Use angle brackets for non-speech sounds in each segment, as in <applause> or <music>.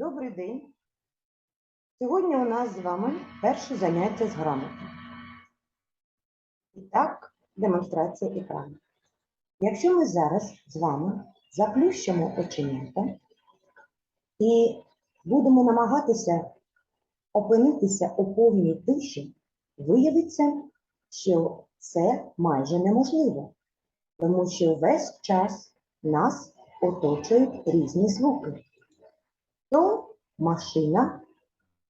Добрий день. Сьогодні у нас з вами перше заняття з грамоти. І так, демонстрація екрану. Якщо ми зараз з вами заплющимо оченята і будемо намагатися опинитися у повній тиші, виявиться, що це майже неможливо, тому що весь час нас оточують різні звуки. То машина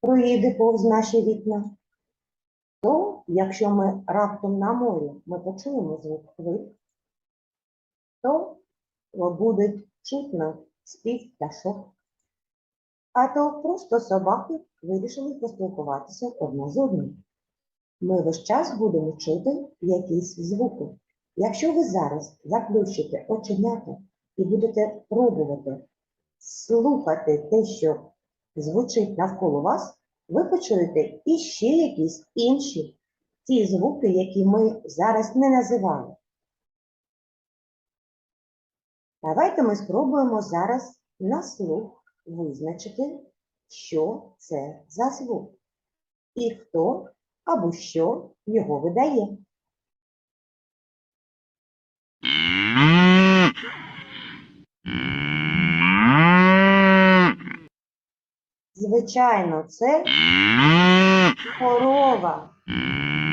проїде повз наші вікна, то, якщо ми раптом на морі ми почуємо звук хвиль, то буде чутно спів пташок. А то просто собаки вирішили поспілкуватися одна з одним. Ми весь час будемо чути якісь звуки. Якщо ви зараз заплющите оченята і будете пробувати слухати те, що звучить навколо вас, ви почуєте іще якісь інші ті звуки, які ми зараз не називали. Давайте ми спробуємо зараз на слух визначити, що це за звук і хто або що його видає. Звичайно, це корова.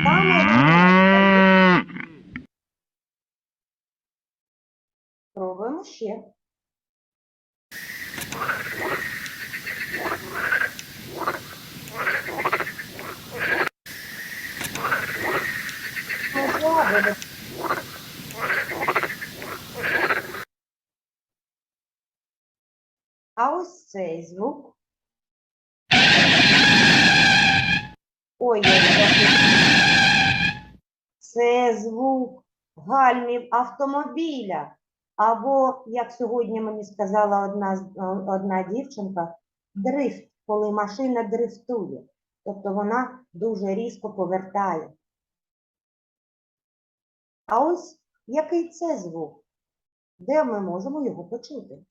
Саме. Пробуємо ще. А ось цей звук. Ой, це звук гальмів автомобіля. Або, як сьогодні мені сказала одна, одна дівчинка, дрифт, коли машина дрифтує. Тобто вона дуже різко повертає. А ось який це звук? Де ми можемо його почути?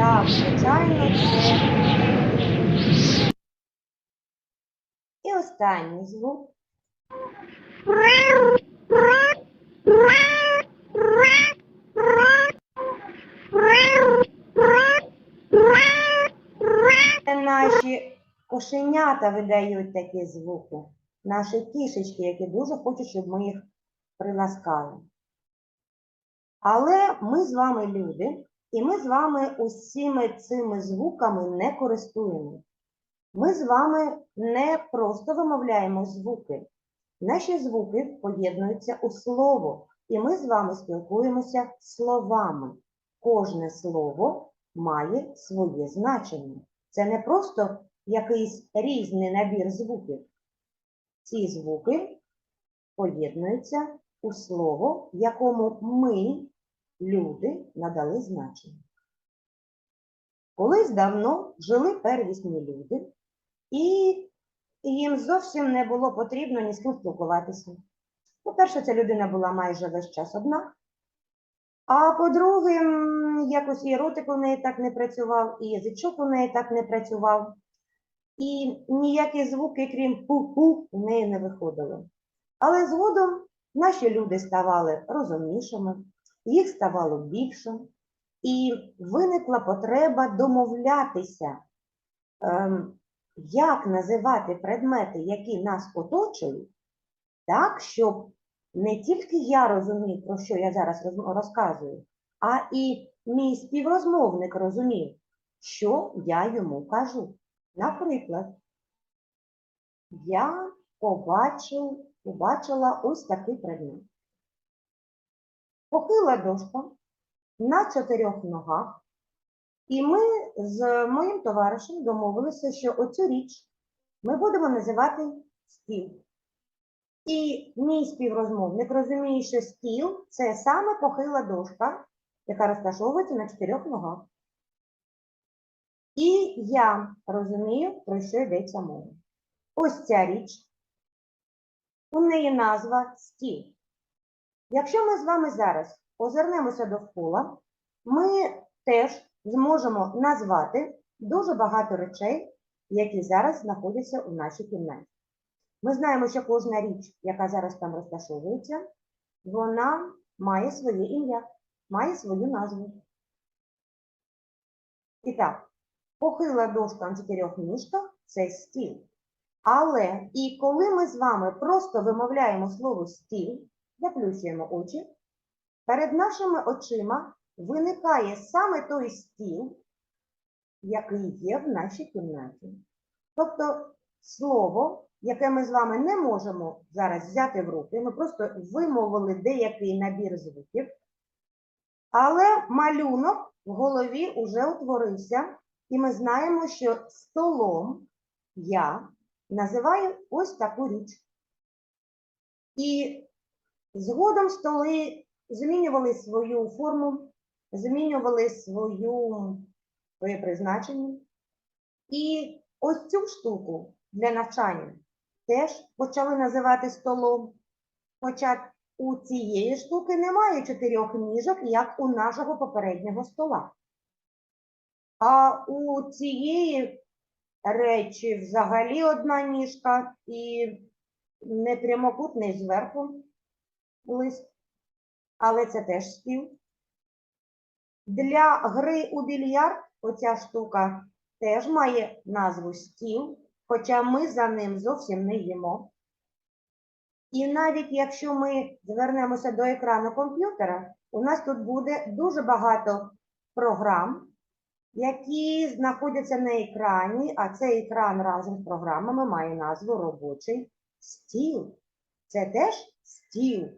Так, звичайно. І останній звук. Наші кошенята видають такі звуки. Наші кішечки, які дуже хочуть, щоб ми їх приласкали. Але ми з вами люди, і ми з вами усіми цими звуками не користуємося. Ми з вами не просто вимовляємо звуки. Наші звуки поєднуються у слово, і ми з вами спілкуємося словами. Кожне слово має своє значення. Це не просто якийсь різний набір звуків. Ці звуки поєднуються у слово, якому ми, люди, надали значення. Колись давно жили первісні люди, і їм зовсім не було потрібно ні з ким спілкуватися. По-перше, ця людина була майже весь час одна. А по-друге, якось і ротик у неї так не працював, і язичок у неї так не працював. І ніякі звуки, крім пу-пу, у неї не виходили. Але згодом наші люди ставали розумнішими, їх ставало більше, і виникла потреба домовлятися, ем, як називати предмети, які нас оточують, так, щоб не тільки я розумів, про що я зараз розказую, а і мій співрозмовник розумів, що я йому кажу. Наприклад, я побачив, побачила ось такий предмет. Похила дошка на чотирьох ногах, і ми з моїм товаришем домовилися, що оцю річ ми будемо називати стіл. І мій співрозмовник розуміє, що стіл це саме похила дошка, яка розташовується на чотирьох ногах. І я розумію, про що йдеться мова. Ось ця річ. У неї назва стіл. Якщо ми з вами зараз озирнемося довкола, ми теж зможемо назвати дуже багато речей, які зараз знаходяться у нашій кімнаті. Ми знаємо, що кожна річ, яка зараз там розташовується, вона має своє ім'я, має свою назву. І так, похила дошка на чотирьох ніжках це стіл. Але і коли ми з вами просто вимовляємо слово стіл, заплющуємо очі, перед нашими очима виникає саме той стіл, який є в нашій кімнаті. Тобто слово, яке ми з вами не можемо зараз взяти в руки, ми просто вимовили деякий набір звуків, але малюнок в голові вже утворився, і ми знаємо, що столом я називаю ось таку річ. І згодом столи змінювали свою форму, змінювали свою, своє призначення. І ось цю штуку для навчання теж почали називати столом. Хоча у цієї штуки немає чотирьох ніжок, як у нашого попереднього стола. А у цієї речі взагалі одна ніжка і не прямокутний зверху лист, але це теж стіл. Для гри у більярд оця штука теж має назву стіл, хоча ми за ним зовсім не їмо. І навіть якщо ми звернемося до екрану комп'ютера, у нас тут буде дуже багато програм, які знаходяться на екрані, а цей екран разом з програмами має назву робочий стіл. Це теж стіл,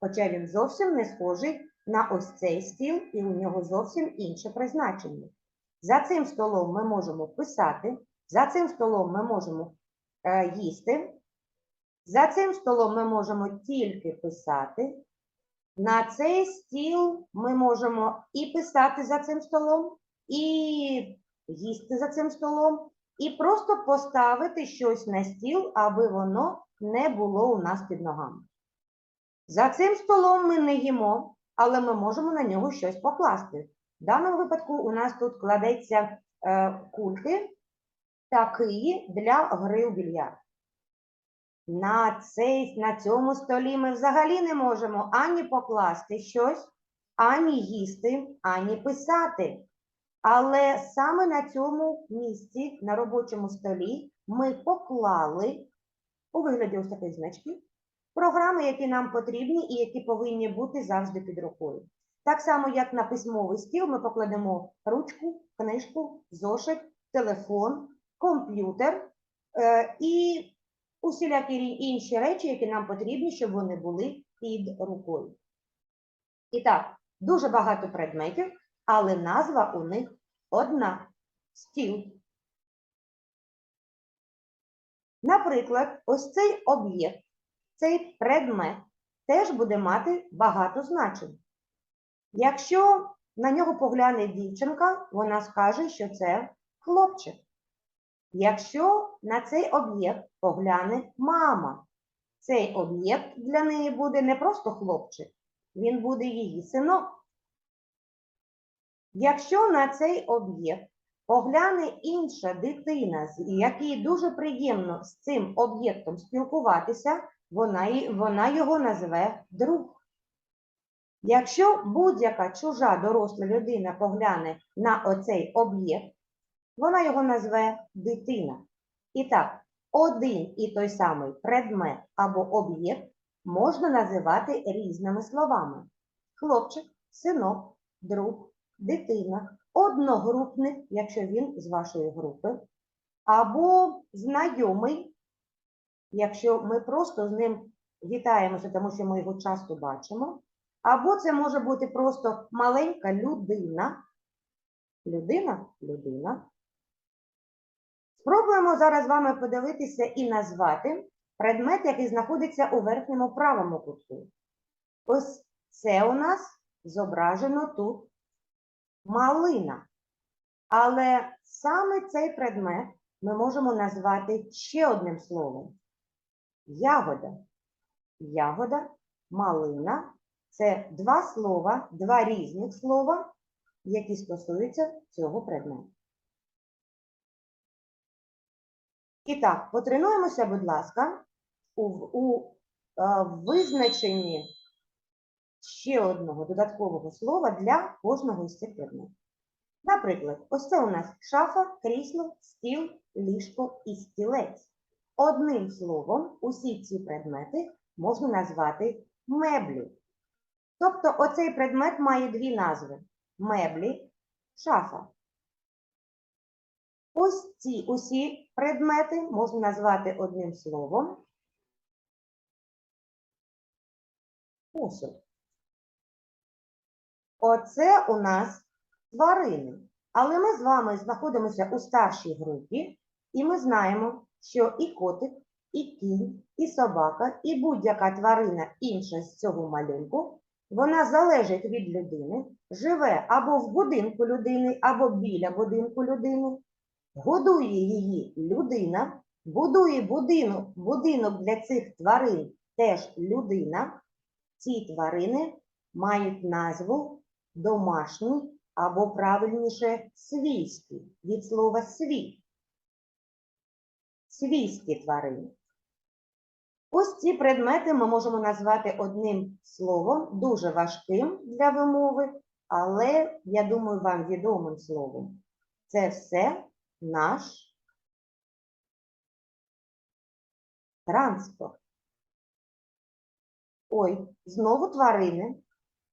хоча він зовсім не схожий на ось цей стіл, і у нього зовсім інше призначення. За цим столом ми можемо писати, за цим столом ми можемо е, їсти, за цим столом ми можемо тільки писати. На цей стіл ми можемо і писати за цим столом, і їсти за цим столом, і просто поставити щось на стіл, аби воно не було у нас під ногами. За цим столом ми не їмо, але ми можемо на нього щось покласти. В даному випадку у нас тут кладеться е, кульки такі для гри у більярд. На, цей, на цьому столі ми взагалі не можемо ані покласти щось, ані їсти, ані писати. Але саме на цьому місці, на робочому столі, ми поклали у вигляді ось таких значків програми, які нам потрібні і які повинні бути завжди під рукою. Так само, як на письмовий стіл, ми покладемо ручку, книжку, зошит, телефон, комп'ютер е, і усілякі інші речі, які нам потрібні, щоб вони були під рукою. І так, дуже багато предметів, але назва у них одна стіл. Наприклад, ось цей об'єкт, цей предмет теж буде мати багато значень. Якщо на нього погляне дівчинка, вона скаже, що це хлопчик. Якщо на цей об'єкт погляне мама, цей об'єкт для неї буде не просто хлопчик, він буде її синок. Якщо на цей об'єкт погляне інша дитина, якій дуже приємно з цим об'єктом спілкуватися, вона, вона його назве друг. Якщо будь-яка чужа доросла людина погляне на оцей об'єкт, вона його назве дитина. І так, один і той самий предмет або об'єкт можна називати різними словами: хлопчик, синок, друг, дитина, одногрупник, якщо він з вашої групи, або знайомий, якщо ми просто з ним вітаємося, тому що ми його часто бачимо. Або це може бути просто маленька людина. Людина, людина. Спробуємо зараз з вами подивитися і назвати предмет, який знаходиться у верхньому правому кутку. Ось це у нас зображено тут малина. Але саме цей предмет ми можемо назвати ще одним словом. Ягода. Ягода, малина Це два слова, два різних слова, які стосуються цього предмету. І так, потренуємося, будь ласка, у, у е, визначенні ще одного додаткового слова для кожного із цих предметів. Наприклад, ось це у нас шафа, крісло, стіл, ліжко і стілець. Одним словом, усі ці предмети можна назвати меблі. Тобто оцей предмет має дві назви: меблі, шафа. Ось ці усі предмети можна назвати одним словом. Посуд. Оце у нас тварини. Але ми з вами знаходимося у старшій групі, і ми знаємо, що і котик, і кінь, і собака, і будь-яка тварина інша з цього малюнку, вона залежить від людини, живе або в будинку людини, або біля будинку людини, годує її людина, будує будинок, будинок для цих тварин теж людина. Ці тварини мають назву домашній або правильніше свійський від слова свій. Свійські тварини. Ось ці предмети ми можемо назвати одним словом, дуже важким для вимови, але, я думаю, вам відомим словом. Це все наш транспорт. Ой, знову тварини.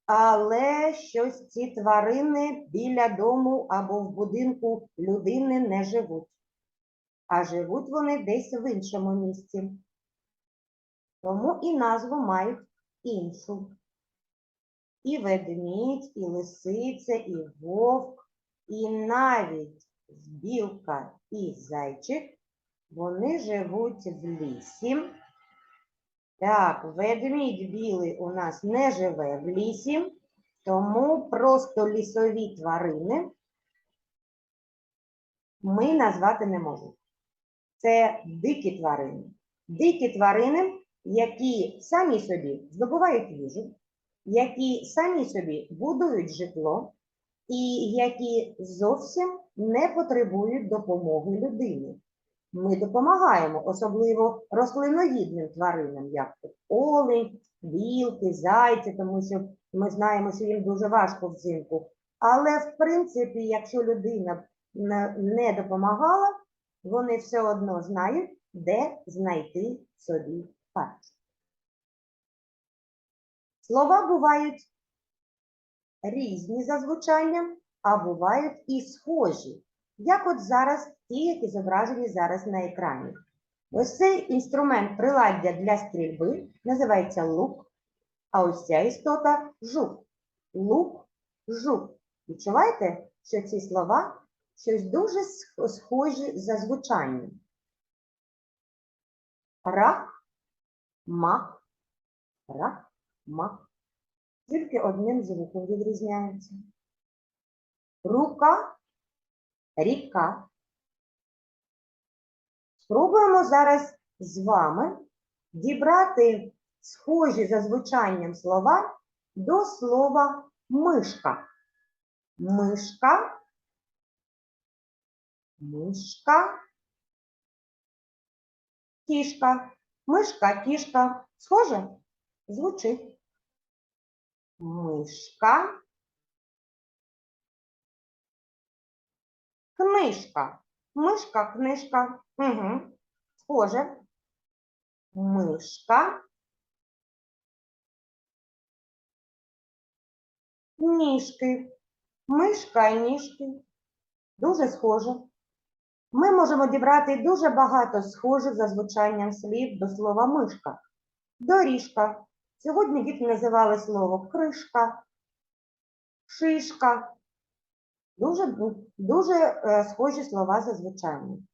Але щось ці тварини біля дому або в будинку людини не живуть, а живуть вони десь в іншому місці. Тому і назву мають іншу. І ведмідь, і лисиця, і вовк, і навіть білка і зайчик, вони живуть в лісі. Так, ведмідь білий у нас не живе в лісі, тому просто лісові тварини ми назвати не можемо. Це дикі тварини. Дикі тварини, які самі собі здобувають їжу, які самі собі будують житло, і які зовсім не потребують допомоги людини. Ми допомагаємо, особливо рослиноїдним тваринам, як олень, білки, зайці, тому що ми знаємо, що їм дуже важко взимку. Але, в принципі, якщо людина не допомагала, вони все одно знають, де знайти собі харч. Слова бувають різні за звучанням, а бувають і схожі як от зараз ті, які зображені зараз на екрані. Ось цей інструмент приладдя для стрільби називається лук, а ось ця істота жук. Лук, жук. Відчуваєте, що ці слова щось дуже сх- схожі за звучанням. Рак, мак, рак, мак. Тільки одним звуком відрізняються. Рука ріка. Спробуємо зараз з вами дібрати схожі за звучанням слова до слова мишка. Мишка, мишка, кішка, мишка, кішка. Схоже? Звучить. Мишка, Книжка. Мишка, книжка. Угу. Схоже. Мишка. Ніжки. Мишка і ніжки. Дуже схоже. Ми можемо дібрати дуже багато схожих за звучанням слів до слова мишка. Доріжка. Сьогодні діти називали слово кришка, шишка. Дуже, дуже е, схожі слова за звучанням.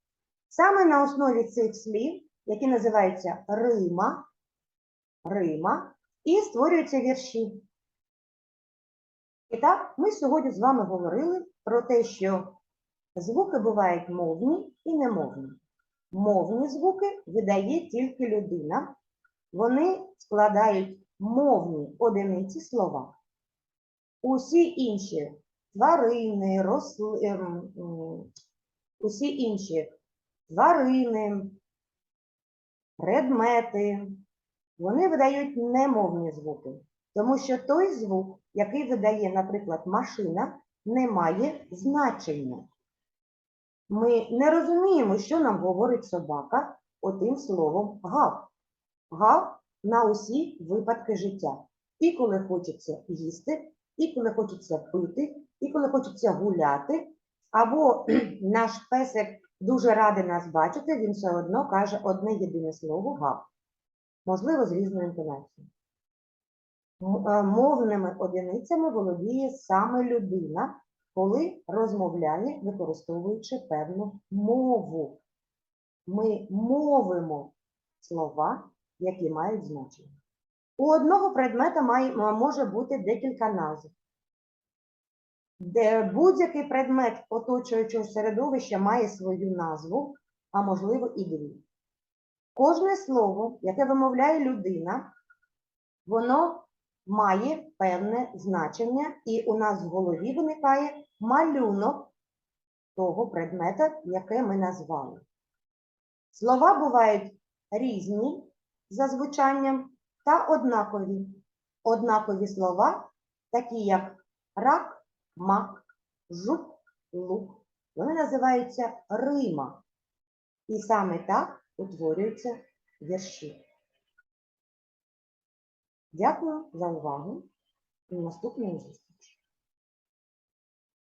Саме на основі цих слів, які називаються Рима, Рима, і створюються вірші. І так, ми сьогодні з вами говорили про те, що звуки бувають мовні і немовні. Мовні звуки видає тільки людина. Вони складають мовні одиниці слова. Усі інші тварини, росли, ем, усі інші тварини, предмети, вони видають немовні звуки. Тому що той звук, який видає, наприклад, машина, не має значення. Ми не розуміємо, що нам говорить собака отим словом гав. Гав на усі випадки життя. І коли хочеться їсти, і коли хочеться пити, і коли хочеться гуляти, або <clears throat> наш песик дуже радий нас бачити, він все одно каже одне єдине слово гав. Можливо, з різною інтонацією. Е, Мовними одиницями володіє саме людина, коли розмовляє, використовуючи певну мову. Ми мовимо слова, які мають значення. У одного предмета має, може бути декілька назв. Будь-який предмет оточуючого середовища має свою назву, а можливо і дві. Кожне слово, яке вимовляє людина, воно має певне значення, і у нас в голові виникає малюнок того предмета, яке ми назвали. Слова бувають різні за звучанням та однакові. Однакові слова, такі як рак, мак, жук, лук, вони називаються рима. І саме так утворюються вірші. Дякую за увагу. До наступної зустрічі.